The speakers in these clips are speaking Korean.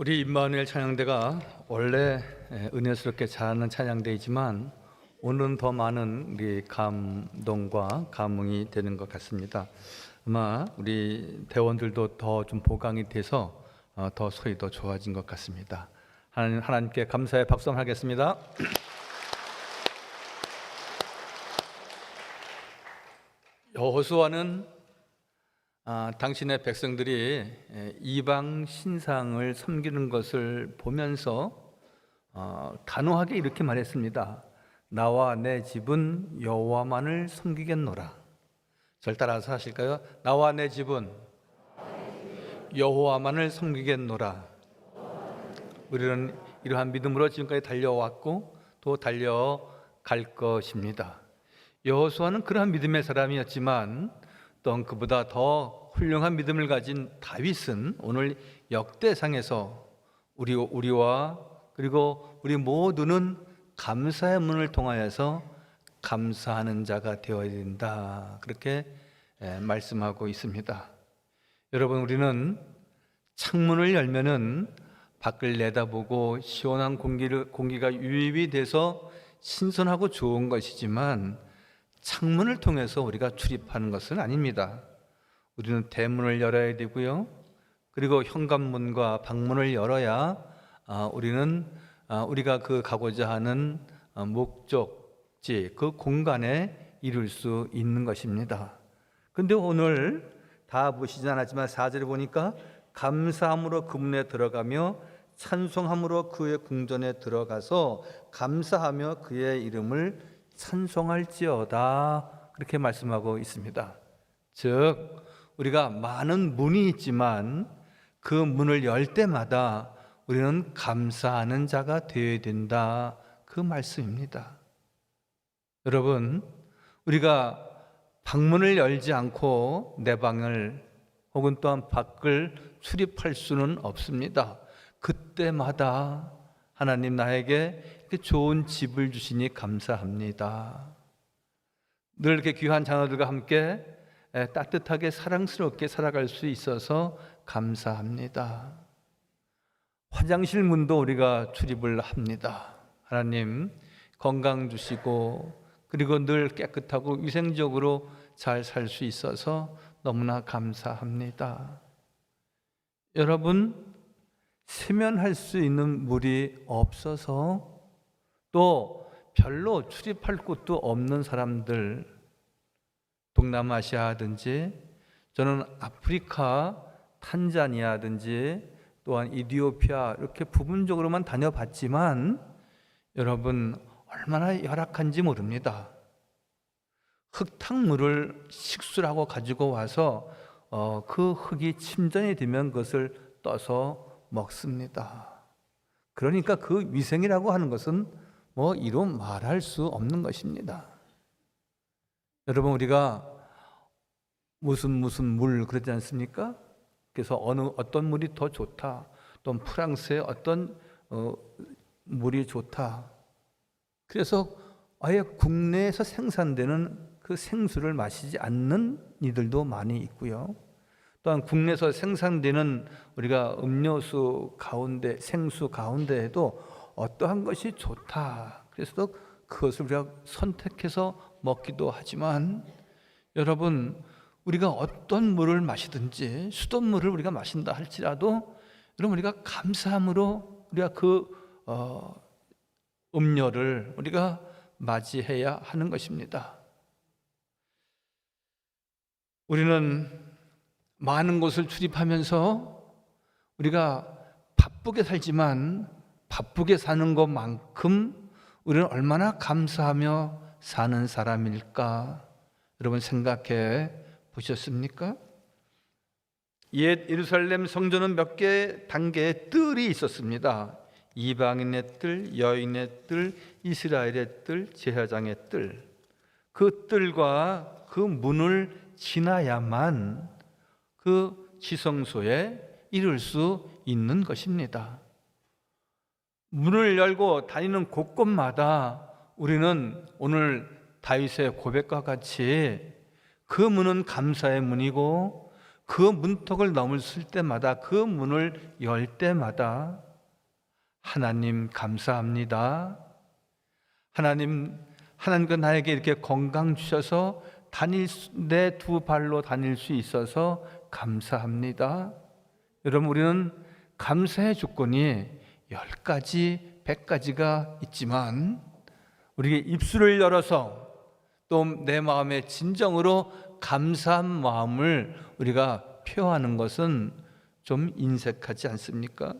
우리 임마누엘 찬양대가 원래 에, 은혜스럽게 잘하는 찬양대이지만 오늘은 더 많은 우리 감동과 감흥이 되는 것 같습니다. 아마 우리 대원들도 더 좀 보강이 돼서 어, 더 소리 더 좋아진 것 같습니다. 하나님, 하나님께 감사의 박수 한번 하겠습니다. 여호수아는 아, 당신의 백성들이 에, 이방 신상을 섬기는 것을 보면서 어, 단호하게 이렇게 말했습니다. 나와 내 집은 여호와만을 섬기겠노라. 절 따라서 하실까요? 나와 내 집은 여호와만을 섬기겠노라. 우리는 이러한 믿음으로 지금까지 달려왔고 또 달려갈 것입니다. 여호수아는 그러한 믿음의 사람이었지만 또 그보다 더 훌륭한 믿음을 가진 다윗은 오늘 역대상에서 우리 우리와 그리고 우리 모두는 감사의 문을 통하여서 감사하는 자가 되어야 된다. 그렇게 에, 말씀하고 있습니다. 여러분 우리는 창문을 열면은 밖을 내다보고 시원한 공기를 공기가 유입이 돼서 신선하고 좋은 것이지만 창문을 통해서 우리가 출입하는 것은 아닙니다. 우리는 대문을 열어야 되고요. 그리고 현관문과 방문을 열어야 아, 우리는 아, 우리가 그 가고자 하는 아, 목적지 그 공간에 이룰 수 있는 것입니다. 근데 오늘 다 보시지 않았지만 사절에 보니까 감사함으로 그문에 들어가며 찬송함으로 그의 궁전에 들어가서 감사하며 그의 이름을 찬송할지어다 그렇게 말씀하고 있습니다. 즉 우리가 많은 문이 있지만 그 문을 열 때마다 우리는 감사하는 자가 되어야 된다 그 말씀입니다. 여러분 우리가 방문을 열지 않고 내 방을 혹은 또한 밖을 출입할 수는 없습니다. 그때마다 하나님 나에게 좋은 집을 주시니 감사합니다. 늘 이렇게 귀한 자녀들과 함께 에, 따뜻하게 사랑스럽게 살아갈 수 있어서 감사합니다. 화장실 문도 우리가 출입을 합니다. 하나님 건강 주시고 그리고 늘 깨끗하고 위생적으로 잘 살 수 있어서 너무나 감사합니다. 여러분 세면할 수 있는 물이 없어서 또 별로 출입할 곳도 없는 사람들 동남아시아든지 저는 아프리카 탄자니아든지 또한 이디오피아 이렇게 부분적으로만 다녀봤지만 여러분 얼마나 열악한지 모릅니다. 흙탕물을 식수라고 가지고 와서 어, 그 흙이 침전이 되면 그것을 떠서 먹습니다. 그러니까 그 위생이라고 하는 것은 뭐 이루 말할 수 없는 것입니다. 여러분 우리가 무슨 무슨 물 그러지 않습니까? 그래서 어느 어떤 물이 더 좋다. 또 프랑스의 어떤 어, 물이 좋다. 그래서 아예 국내에서 생산되는 그 생수를 마시지 않는 이들도 많이 있고요. 또한 국내에서 생산되는 우리가 음료수 가운데 생수 가운데에도 어떠한 것이 좋다. 그래서 그것을 우리가 선택해서 먹기도 하지만 여러분 우리가 어떤 물을 마시든지 수돗물을 우리가 마신다 할지라도 여러분 우리가 감사함으로 우리가 그 어, 음료를 우리가 맞이해야 하는 것입니다. 우리는 많은 곳을 출입하면서 우리가 바쁘게 살지만 바쁘게 사는 것만큼 우리는 얼마나 감사하며 사는 사람일까? 여러분 생각해 보셨습니까? 옛 예루살렘 성전은 몇 개 단계의 뜰이 있었습니다. 이방인의 뜰, 여인의 뜰, 이스라엘의 뜰, 제사장의 뜰. 그 뜰과 그 문을 지나야만 그 지성소에 이룰 수 있는 것입니다. 문을 열고 다니는 곳곳마다 우리는 오늘 다윗의 고백과 같이 그 문은 감사의 문이고 그 문턱을 넘었을 때마다 그 문을 열 때마다 하나님 감사합니다. 하나님 하나님과 나에게 이렇게 건강 주셔서 다닐 내 두 발로 다닐 수 있어서 감사합니다. 여러분 우리는 감사의 조건이 열 가지, 백 가지가 있지만 우리의 입술을 열어서 또 내 마음에 진정으로 감사한 마음을 우리가 표하는 것은 좀 인색하지 않습니까?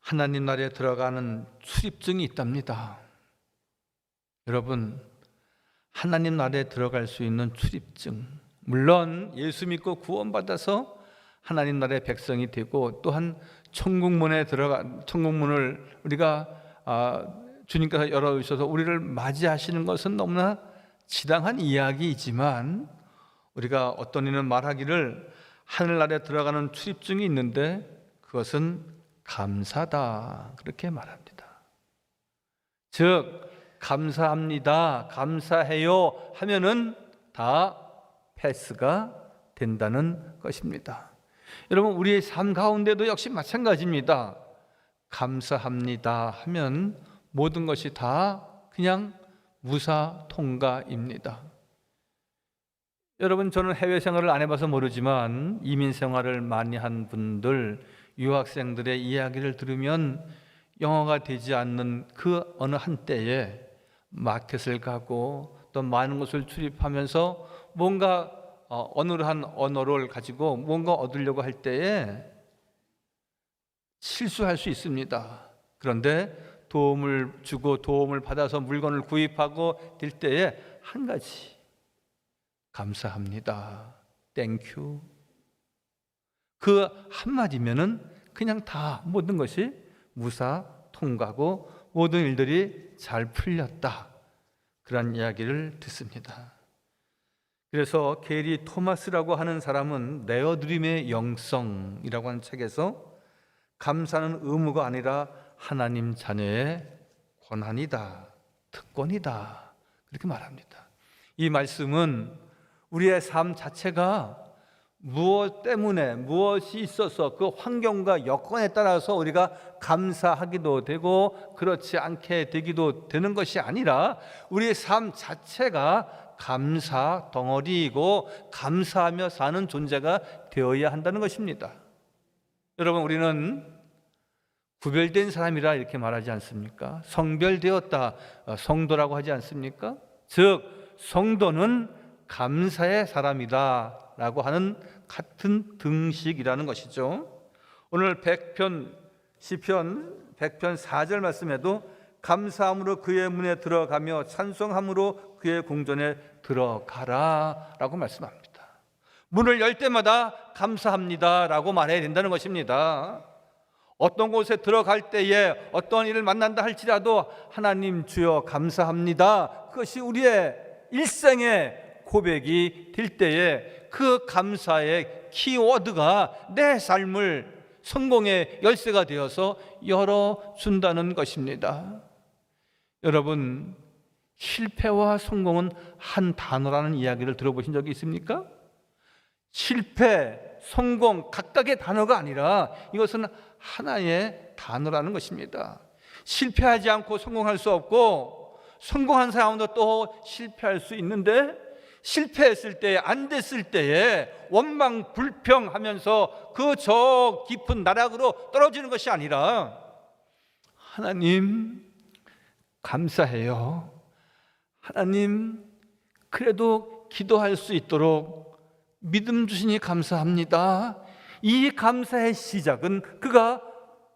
하나님 나라에 들어가는 출입증이 있답니다. 여러분, 하나님 나라에 들어갈 수 있는 출입증. 물론 예수 믿고 구원받아서 하나님 나라의 백성이 되고 또한 천국문에 들어가 천국문을 우리가 아, 주님께서 열어 주셔서 우리를 맞이하시는 것은 너무나 지당한 이야기이지만 우리가 어떤 이는 말하기를 하늘나라에 들어가는 출입증이 있는데 그것은 감사다 그렇게 말합니다. 즉 감사합니다, 감사해요 하면은 다 패스가 된다는 것입니다. 여러분 우리의 삶 가운데도 역시 마찬가지입니다. 감사합니다 하면 모든 것이 다 그냥 무사 통과입니다. 여러분 저는 해외 생활을 안 해봐서 모르지만 이민 생활을 많이 한 분들 유학생들의 이야기를 들으면 영어가 되지 않는 그 어느 한때에 마켓을 가고 또 많은 곳을 출입하면서 뭔가 어, 어느한 언어를 가지고 뭔가 얻으려고 할 때에 실수할 수 있습니다. 그런데 도움을 주고 도움을 받아서 물건을 구입하고 될 때에 한 가지 감사합니다. 땡큐. 그 한마디면은 그냥 다 모든 것이 무사 통과고 모든 일들이 잘 풀렸다. 그런 이야기를 듣습니다. 그래서 게리 토마스라고 하는 사람은 네어드림의 영성이라고 하는 책에서 감사는 의무가 아니라 하나님 자녀의 권한이다, 특권이다. 그렇게 말합니다. 이 말씀은 우리의 삶 자체가 무엇 때문에 무엇이 있어서 그 환경과 여건에 따라서 우리가 감사하기도 되고 그렇지 않게 되기도 되는 것이 아니라 우리의 삶 자체가 감사 덩어리이고 감사하며 사는 존재가 되어야 한다는 것입니다. 여러분 우리는 구별된 사람이라 이렇게 말하지 않습니까? 성별되었다 어, 성도라고 하지 않습니까? 즉 성도는 감사의 사람이다라고 하는 같은 등식이라는 것이죠. 오늘 100편 시편 100편 4절 말씀에도 감사함으로 그의 문에 들어가며 찬송함으로 그의 궁전에 들어가라라고 말씀합니다. 문을 열 때마다 감사합니다라고 말해야 된다는 것입니다. 어떤 곳에 들어갈 때에 어떤 일을 만난다 할지라도 하나님 주여 감사합니다. 그것이 우리의 일생의 고백이 될 때에 그 감사의 키워드가 내 삶을 성공의 열쇠가 되어서 열어준다는 것입니다. 여러분, 실패와 성공은 한 단어라는 이야기를 들어보신 적이 있습니까? 실패, 성공 각각의 단어가 아니라 이것은 하나의 단어라는 것입니다. 실패하지 않고 성공할 수 없고 성공한 사람도 또 실패할 수 있는데 실패했을 때, 안 됐을 때에 원망 불평하면서 그 저 깊은 나락으로 떨어지는 것이 아니라 하나님 감사해요. 하나님 그래도 기도할 수 있도록 믿음 주시니 감사합니다. 이 감사의 시작은 그가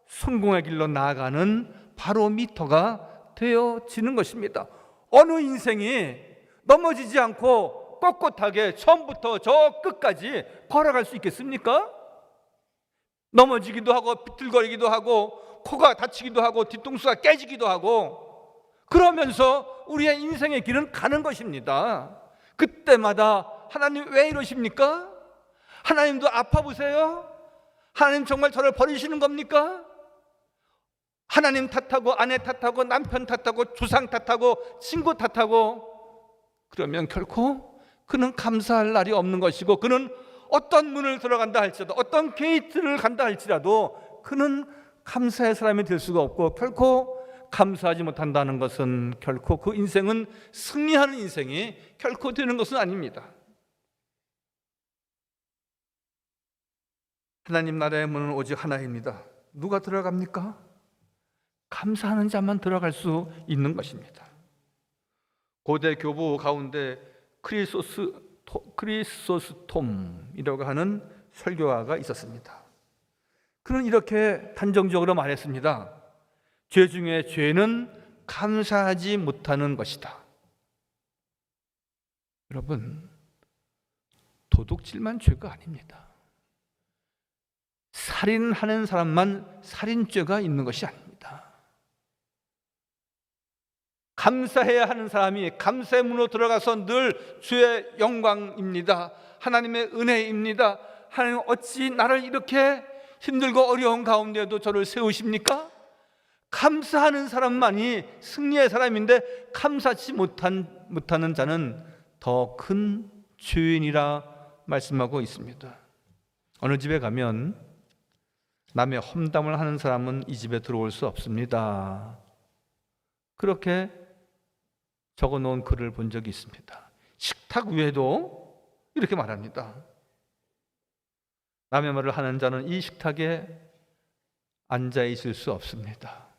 성공의 길로 나아가는 바로미터가 되어지는 것입니다. 어느 인생이 넘어지지 않고 꼿꼿하게 처음부터 저 끝까지 걸어갈 수 있겠습니까? 넘어지기도 하고 비틀거리기도 하고 코가 다치기도 하고 뒤통수가 깨지기도 하고 그러면서 우리의 인생의 길은 가는 것입니다. 그때마다 하나님 왜 이러십니까? 하나님도 아파 보세요? 하나님 정말 저를 버리시는 겁니까? 하나님 탓하고 아내 탓하고 남편 탓하고 조상 탓하고 친구 탓하고 그러면 결코 그는 감사할 날이 없는 것이고 그는 어떤 문을 들어간다 할지라도 어떤 게이트를 간다 할지라도 그는 감사의 사람이 될 수가 없고 결코 감사하지 못한다는 것은 결코 그 인생은 승리하는 인생이 결코 되는 것은 아닙니다. 하나님 나라의 문은 오직 하나입니다. 누가 들어갑니까? 감사하는 자만 들어갈 수 있는 것입니다. 고대 교부 가운데 크리소스 토- 크리소스톰이라고 하는 설교가가 있었습니다. 그는 이렇게 단정적으로 말했습니다. 죄 중에 죄는 감사하지 못하는 것이다. 여러분, 도둑질만 죄가 아닙니다. 살인하는 사람만 살인죄가 있는 것이 아닙니다. 감사해야 하는 사람이 감사의 문으로 들어가서 늘 주의 영광입니다. 하나님의 은혜입니다. 하나님 어찌 나를 이렇게 힘들고 어려운 가운데도 저를 세우십니까? 감사하는 사람만이 승리의 사람인데 감사치 못한, 못하는 자는 더 큰 죄인이라 말씀하고 있습니다. 어느 집에 가면 남의 험담을 하는 사람은 이 집에 들어올 수 없습니다. 그렇게 적어 놓은 글을 본 적이 있습니다. 식탁 위에도 이렇게 말합니다. 남의 말을 하는 자는 이 식탁에 앉아 있을 수 없습니다.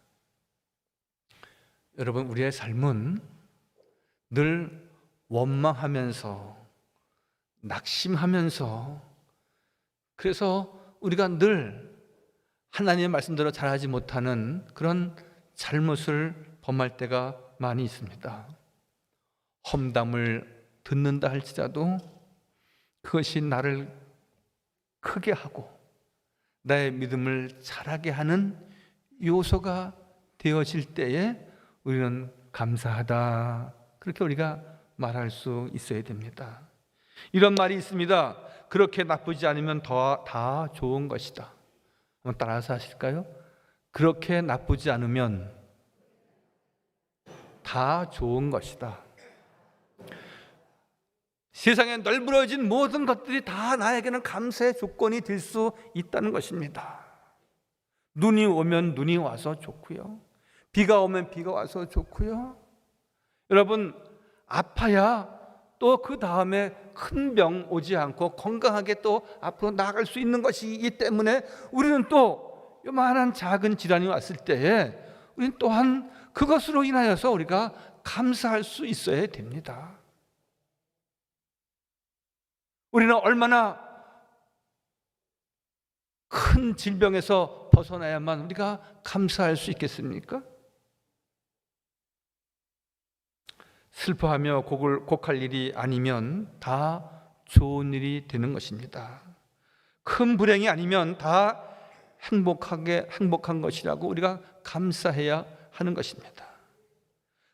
여러분, 우리의 삶은 늘 원망하면서 낙심하면서 그래서 우리가 늘 하나님의 말씀대로 잘하지 못하는 그런 잘못을 범할 때가 많이 있습니다. 험담을 듣는다 할지라도 그것이 나를 크게 하고 나의 믿음을 자라게 하는 요소가 되어질 때에 우리는 감사하다. 그렇게 우리가 말할 수 있어야 됩니다. 이런 말이 있습니다. 그렇게 나쁘지 않으면 더, 다 좋은 것이다. 한번 따라서 하실까요? 그렇게 나쁘지 않으면 다 좋은 것이다. 세상에 널브러진 모든 것들이 다 나에게는 감사의 조건이 될 수 있다는 것입니다. 눈이 오면 눈이 와서 좋고요. 비가 오면 비가 와서 좋고요. 여러분 아파야 또 그 다음에 큰 병 오지 않고 건강하게 또 앞으로 나아갈 수 있는 것이기 때문에 우리는 또 요만한 작은 질환이 왔을 때에 우리는 또한 그것으로 인하여서 우리가 감사할 수 있어야 됩니다. 우리는 얼마나 큰 질병에서 벗어나야만 우리가 감사할 수 있겠습니까? 슬퍼하며 곡을 곡할 일이 아니면 다 좋은 일이 되는 것입니다. 큰 불행이 아니면 다 행복하게 행복한 것이라고 우리가 감사해야 하는 것입니다.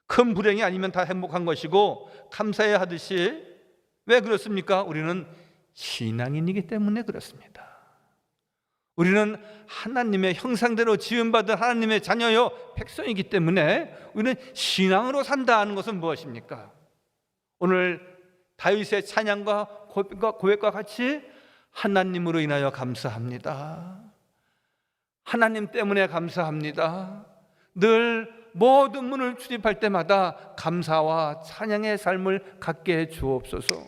큰 불행이 아니면 다 행복한 것이고 감사해야 하듯이 왜 그렇습니까? 우리는 신앙인이기 때문에 그렇습니다. 우리는 하나님의 형상대로 지음받은 하나님의 자녀요 백성이기 때문에 우리는 신앙으로 산다는 것은 무엇입니까? 오늘 다윗의 찬양과 고백과, 같이 하나님으로 인하여 감사합니다. 하나님 때문에 감사합니다. 늘 모든 문을 출입할 때마다 감사와 찬양의 삶을 갖게 해 주옵소서.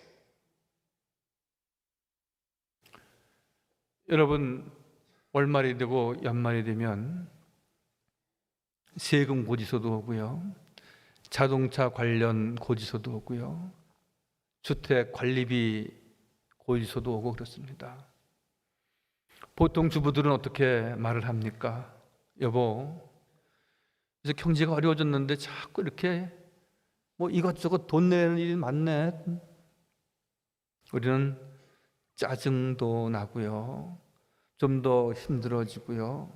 여러분 월말이 되고 연말이 되면 세금 고지서도 오고요. 자동차 관련 고지서도 오고요. 주택 관리비 고지서도 오고 그렇습니다. 보통 주부들은 어떻게 말을 합니까? 여보, 이제 경제가 어려워졌는데 자꾸 이렇게 뭐 이것저것 돈 내는 일이 많네. 우리는 짜증도 나고요. 좀 더 힘들어지고요.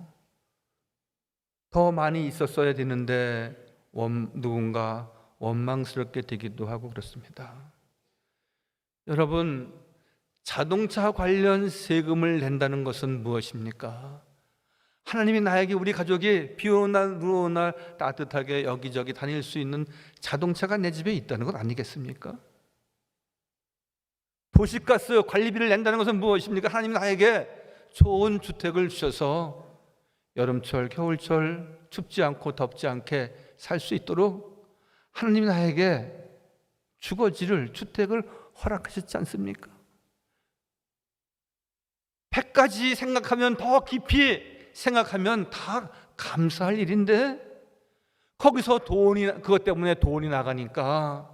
더 많이 있었어야 되는데 원, 누군가 원망스럽게 되기도 하고 그렇습니다. 여러분, 자동차 관련 세금을 낸다는 것은 무엇입니까? 하나님이 나에게 우리 가족이 비 오는 날, 눈 오는 날 따뜻하게 여기저기 다닐 수 있는 자동차가 내 집에 있다는 것 아니겠습니까? 도시가스 관리비를 낸다는 것은 무엇입니까? 하나님 나에게 좋은 주택을 주셔서 여름철, 겨울철 춥지 않고 덥지 않게 살 수 있도록 하나님 나에게 주거지를 주택을 허락하셨지 않습니까? 백가지 생각하면 더 깊이 생각하면 다 감사할 일인데 거기서 돈이 그것 때문에 돈이 나가니까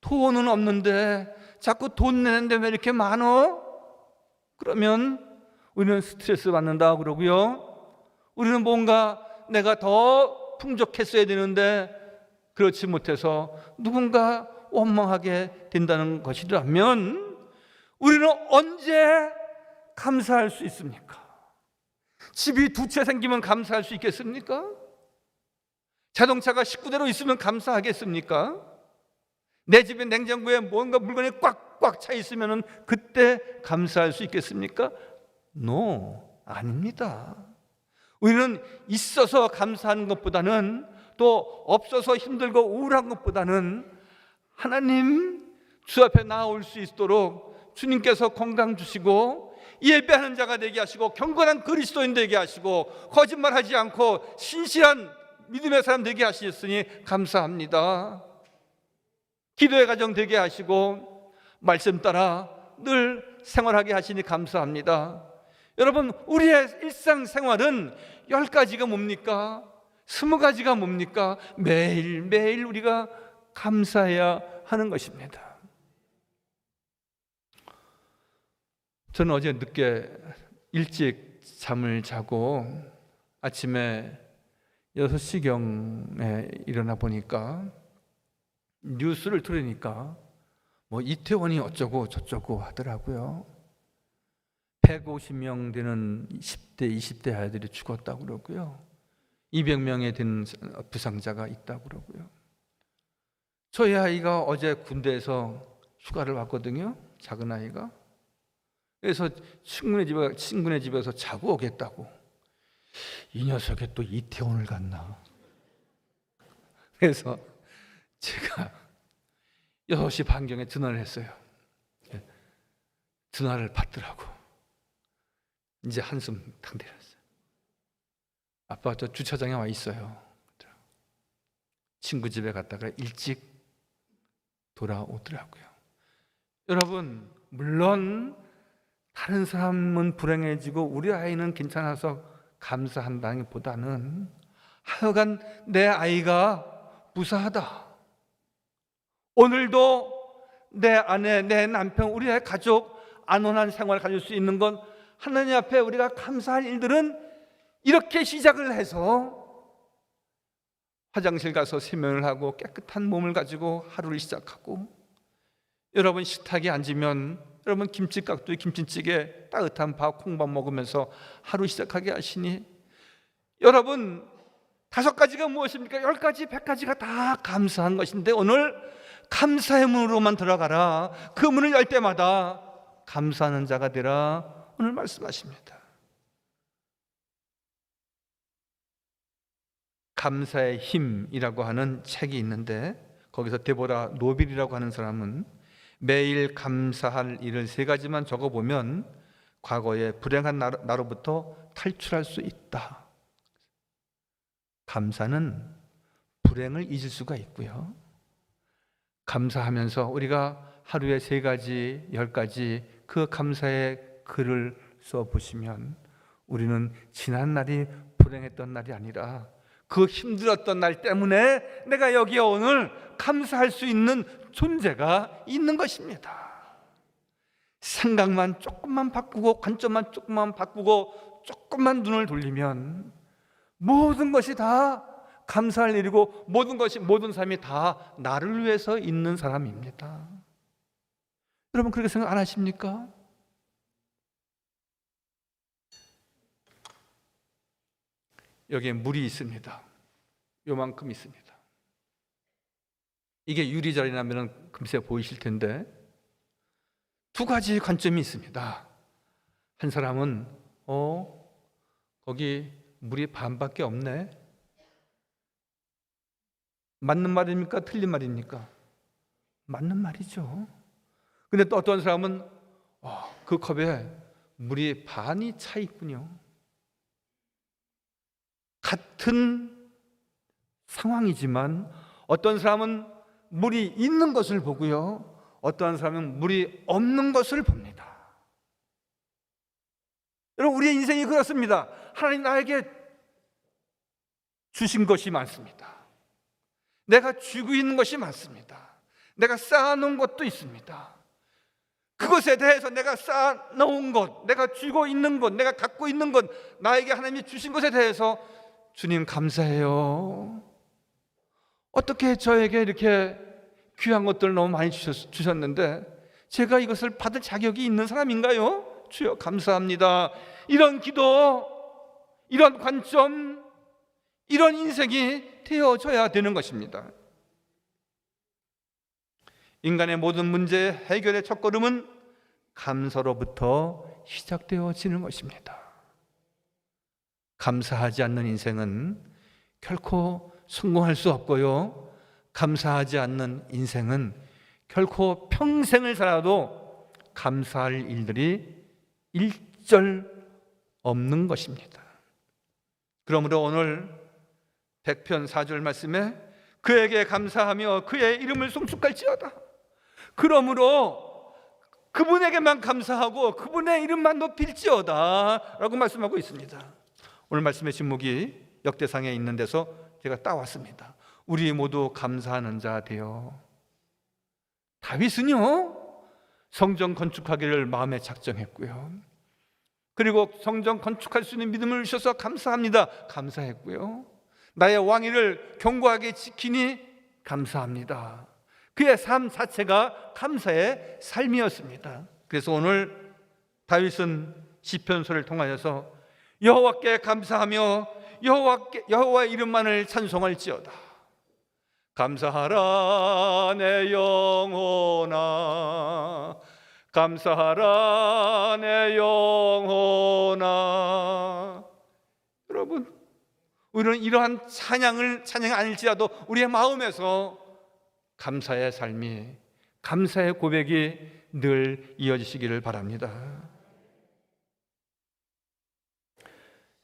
돈은 없는데 자꾸 돈 내는데 왜 이렇게 많어? 그러면 우리는 스트레스 받는다 그러고요. 우리는 뭔가 내가 더 풍족했어야 되는데 그렇지 못해서 누군가 원망하게 된다는 것이라면 우리는 언제 감사할 수 있습니까? 집이 두 채 생기면 감사할 수 있겠습니까? 자동차가 19대로 있으면 감사하겠습니까? 내 집에 냉장고에 뭔가 물건이 꽉꽉 차 있으면 그때 감사할 수 있겠습니까? No, 아닙니다. 우리는 있어서 감사하는 것보다는 또 없어서 힘들고 우울한 것보다는 하나님 주 앞에 나올 수 있도록 주님께서 건강 주시고 예배하는 자가 되게 하시고 경건한 그리스도인 되게 하시고 거짓말하지 않고 신실한 믿음의 사람 되게 하셨으니 감사합니다. 기도의 가정 되게 하시고 말씀 따라 늘 생활하게 하시니 감사합니다. 여러분 우리의 일상 생활은 열 가지가 뭡니까? 스무 가지가 뭡니까? 매일 매일 우리가 감사해야 하는 것입니다. 저는 어제 늦게 일찍 잠을 자고 아침에 6시경에 일어나 보니까 뉴스를 들으니까 뭐 이태원이 어쩌고 저쩌고 하더라고요. 150명 되는 10대, 20대 아이들이 죽었다고 그러고요. 200명에 되는 부상자가 있다고 그러고요. 저희 아이가 어제 군대에서 휴가를 왔거든요. 작은 아이가. 그래서 친구네 집에 친구네 집에서 자고 오겠다고. 이 녀석이 또 이태원을 갔나? 그래서 제가 6시 반경에 전화를 했어요. 예. 전화를 받더라고. 이제 한숨 탁 내렸어요. 아빠 저 주차장에 와 있어요. 친구 집에 갔다가 일찍 돌아오더라고요. 여러분, 물론 다른 사람은 불행해지고 우리 아이는 괜찮아서 감사한다는 보다는 하여간 내 아이가 무사하다. 오늘도 내 아내, 내 남편, 우리의 가족 안온한 생활을 가질 수 있는 건 하나님 앞에 우리가 감사할 일들은 이렇게 시작을 해서 화장실 가서 세면을 하고 깨끗한 몸을 가지고 하루를 시작하고 여러분 식탁에 앉으면 여러분 김치깍두기 김치찌개 따뜻한 밥 콩밥 먹으면서 하루 시작하게 하시니 여러분 다섯 가지가 무엇입니까? 열 가지, 백 가지가 다 감사한 것인데 오늘 감사의 문으로만 들어가라. 그 문을 열 때마다 감사하는 자가 되라. 오늘 말씀하십니다. 감사의 힘이라고 하는 책이 있는데 거기서 데보라 노빌이라고 하는 사람은 매일 감사할 일을 세 가지만 적어 보면 과거의 불행한 나로- 나로부터 탈출할 수 있다. 감사는 불행을 잊을 수가 있고요. 감사하면서 우리가 하루에 세 가지, 열 가지 그 감사의 글을 써 보시면 우리는 지난 날이 불행했던 날이 아니라 그 힘들었던 날 때문에 내가 여기에 오늘 감사할 수 있는 존재가 있는 것입니다. 생각만 조금만 바꾸고 관점만 조금만 바꾸고 조금만 눈을 돌리면 모든 것이 다 감사할 일이고 모든 것이 모든 삶이 다 나를 위해서 있는 사람입니다. 여러분 그렇게 생각 안 하십니까? 여기에 물이 있습니다. 요만큼 있습니다. 이게 유리 자리라면 금세 보이실 텐데 두 가지 관점이 있습니다. 한 사람은 어 거기 물이 반밖에 없네. 맞는 말입니까? 틀린 말입니까? 맞는 말이죠. 근데 또 어떤 사람은 아, 그 컵에 물이 반이 차 있군요. 같은 상황이지만 어떤 사람은 물이 있는 것을 보고요. 어떠한 사람은 물이 없는 것을 봅니다. 여러분 우리의 인생이 그렇습니다. 하나님 나에게 주신 것이 많습니다. 내가 쥐고 있는 것이 많습니다. 내가 쌓아놓은 것도 있습니다. 그것에 대해서 내가 쌓아놓은 것, 내가 쥐고 있는 것, 내가 갖고 있는 것, 나에게 하나님이 주신 것에 대해서 주님 감사해요. 어떻게 저에게 이렇게 귀한 것들을 너무 많이 주셨, 주셨 는데 제가 이것을 받을 자격이 있는 사람인가요? 주여 감사합니다. 이런 기도, 이런 관점, 이런 인생이 되어져야 되는 것입니다. 인간의 모든 문제 해결의 첫걸음은 감사로부터 시작되어지는 것입니다. 감사하지 않는 인생은 결코 성공할 수 없고요. 감사하지 않는 인생은 결코 평생을 살아도 감사할 일들이 일절 없는 것입니다. 그러므로 오늘 백편 4절 말씀에 그에게 감사하며 그의 이름을 송축할지어다. 그러므로 그분에게만 감사하고 그분의 이름만 높일지어다 라고 말씀하고 있습니다. 오늘 말씀의 제목이 역대상에 있는 데서 제가 따왔습니다. 우리 모두 감사하는 자 되어 다윗은요 성전 건축하기를 마음에 작정했고요. 그리고 성전 건축할 수 있는 믿음을 주셔서 감사합니다. 감사했고요. 나의 왕위를 견고하게 지키니 감사합니다. 그의 삶 자체가 감사의 삶이었습니다. 그래서 오늘 다윗은 시편서를 통하여서 여호와께 감사하며 여호와께 여호와의 이름만을 찬송할지어다. 감사하라 내 영혼아 감사하라 내 영혼아 여러분 우리는 이러한 찬양을 찬양이 아닐지라도 우리의 마음에서 감사의 삶이 감사의 고백이 늘 이어지시기를 바랍니다.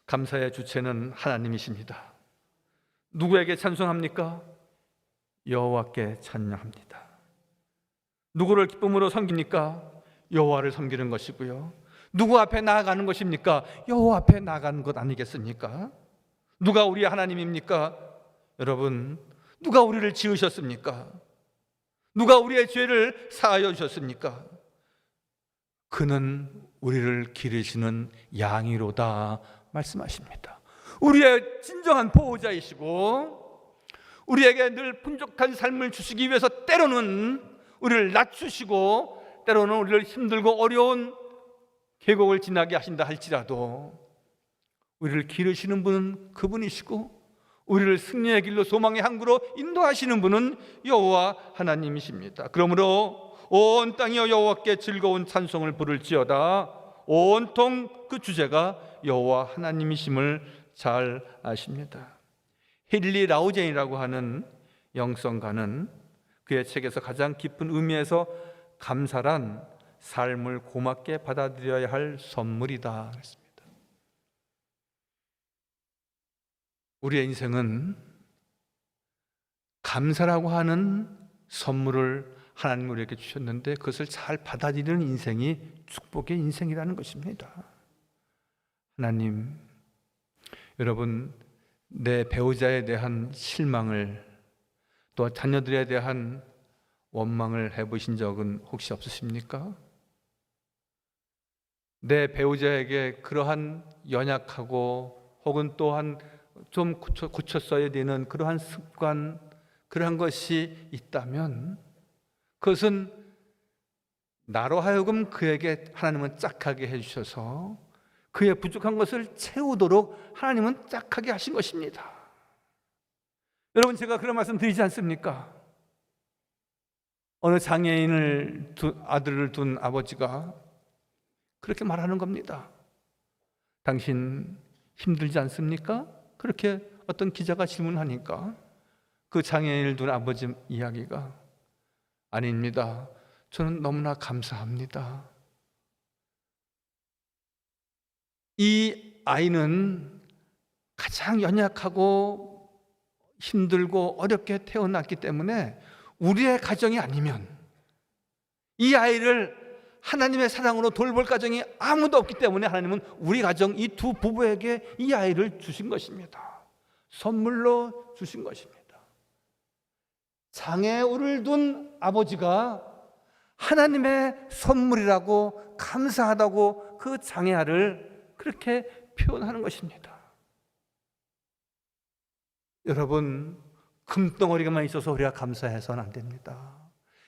감사의 주체는 하나님이십니다. 누구에게 찬송합니까? 여호와께 찬양합니다. 누구를 기쁨으로 섬깁니까? 여호와를 섬기는 것이고요. 누구 앞에 나아가는 것입니까? 여호와 앞에 나아가는 것 아니겠습니까? 누가 우리 하나님입니까? 여러분, 누가 우리를 지으셨습니까? 누가 우리의 죄를 사하여 주셨습니까? 그는 우리를 기르시는 양이로다 말씀하십니다. 우리의 진정한 보호자이시고 우리에게 늘 풍족한 삶을 주시기 위해서 때로는 우리를 낮추시고 때로는 우리를 힘들고 어려운 계곡을 지나게 하신다 할지라도 우리를 기르시는 분은 그분이시고 우리를 승리의 길로 소망의 항구로 인도하시는 분은 여호와 하나님이십니다. 그러므로 온 땅이여 여호와께 즐거운 찬송을 부를지어다. 온통 그 주제가 여호와 하나님이심을 잘 아십니다. 힐리 라우젠이라고 하는 영성가는 그의 책에서 가장 깊은 의미에서 감사란 삶을 고맙게 받아들여야 할 선물이다 그랬습니다. 우리의 인생은 감사라고 하는 선물을 하나님 우리에게 주셨는데 그것을 잘 받아들이는 인생이 축복의 인생이라는 것입니다. 하나님, 여러분, 내 배우자에 대한 실망을 또 자녀들에 대한 원망을 해보신 적은 혹시 없으십니까? 내 배우자에게 그러한 연약하고 혹은 또한 좀 고쳐, 고쳤어야 되는 그러한 습관, 그러한 것이 있다면 그것은 나로 하여금 그에게 하나님은 짝하게 해주셔서 그의 부족한 것을 채우도록 하나님은 짝하게 하신 것입니다. 여러분 제가 그런 말씀 드리지 않습니까? 어느 장애인을 두, 아들을 둔 아버지가 그렇게 말하는 겁니다. 당신 힘들지 않습니까? 그렇게 어떤 기자가 질문하니까 그 장애인을 둔 아버지 이야기가 아닙니다. 저는 너무나 감사합니다. 이 아이는 가장 연약하고 힘들고 어렵게 태어났기 때문에 우리의 가정이 아니면 이 아이를 하나님의 사랑으로 돌볼 가정이 아무도 없기 때문에 하나님은 우리 가정 이 두 부부에게 이 아이를 주신 것입니다. 선물로 주신 것입니다. 장애우를 둔 아버지가 하나님의 선물이라고 감사하다고 그 장애아를 그렇게 표현하는 것입니다. 여러분, 금덩어리가만 있어서 우리가 감사해서는 안 됩니다.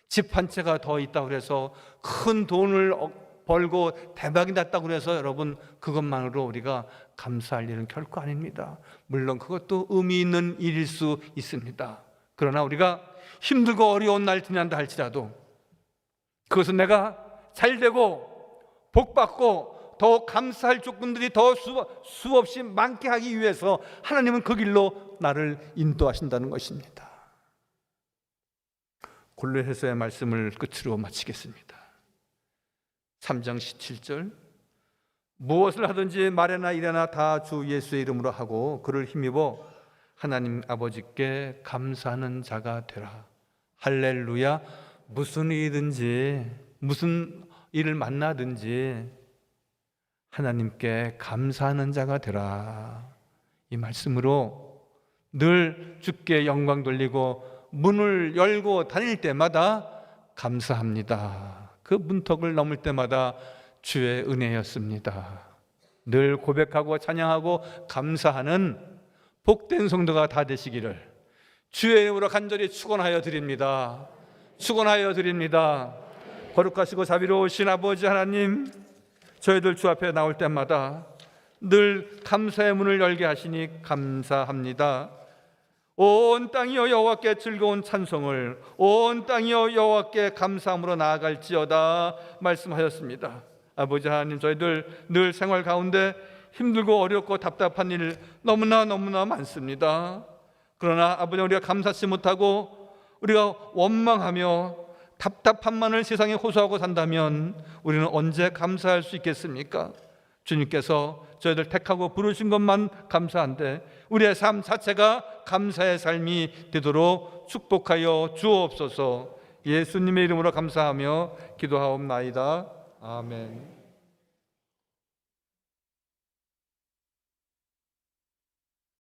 집 한 채가 더 있다고 그래서 큰 돈을 어- 벌고 대박이 났다고 그래서 여러분 그것만으로 우리가 감사할 일은 결코 아닙니다. 물론 그것도 의미 있는 일일 수 있습니다. 그러나 우리가 힘들고 어려운 날 지난다 할지라도 그것은 내가 잘 되고 복 받고 더 감사할 조건들이 더 수, 수없이 많게 하기 위해서 하나님은 그 길로 나를 인도하신다는 것입니다. 골로새서의 말씀을 끝으로 마치겠습니다. 3장 17절 무엇을 하든지 말이나 일이나 다 주 예수의 이름으로 하고 그를 힘입어 하나님 아버지께 감사하는 자가 되라. 할렐루야. 무슨 일이든지 무슨 일을 만나든지 하나님께 감사하는 자가 되라. 이 말씀으로 늘 주께 영광 돌리고 문을 열고 다닐 때마다 감사합니다. 그 문턱을 넘을 때마다 주의 은혜였습니다. 늘 고백하고 찬양하고 감사하는 복된 성도가 다 되시기를 주의 이름으로 간절히 축원하여 드립니다. 축원하여 드립니다. 거룩하시고 자비로우신 아버지 하나님, 저희들 주 앞에 나올 때마다 늘 감사의 문을 열게 하시니 감사합니다. 온 땅이여 여호와께 즐거운 찬송을 온 땅이여 여호와께 감사함으로 나아갈지어다 말씀하셨습니다. 아버지 하나님 저희들 늘 생활 가운데 힘들고 어렵고 답답한 일 너무나 너무나 많습니다. 그러나 아버지 우리가 감사치 못하고 우리가 원망하며 답답함만을 세상에 호소하고 산다면 우리는 언제 감사할 수 있겠습니까? 주님께서 저희들 택하고 부르신 것만 감사한데 우리의 삶 자체가 감사의 삶이 되도록 축복하여 주옵소서. 예수님의 이름으로 감사하며 기도하옵나이다. 아멘.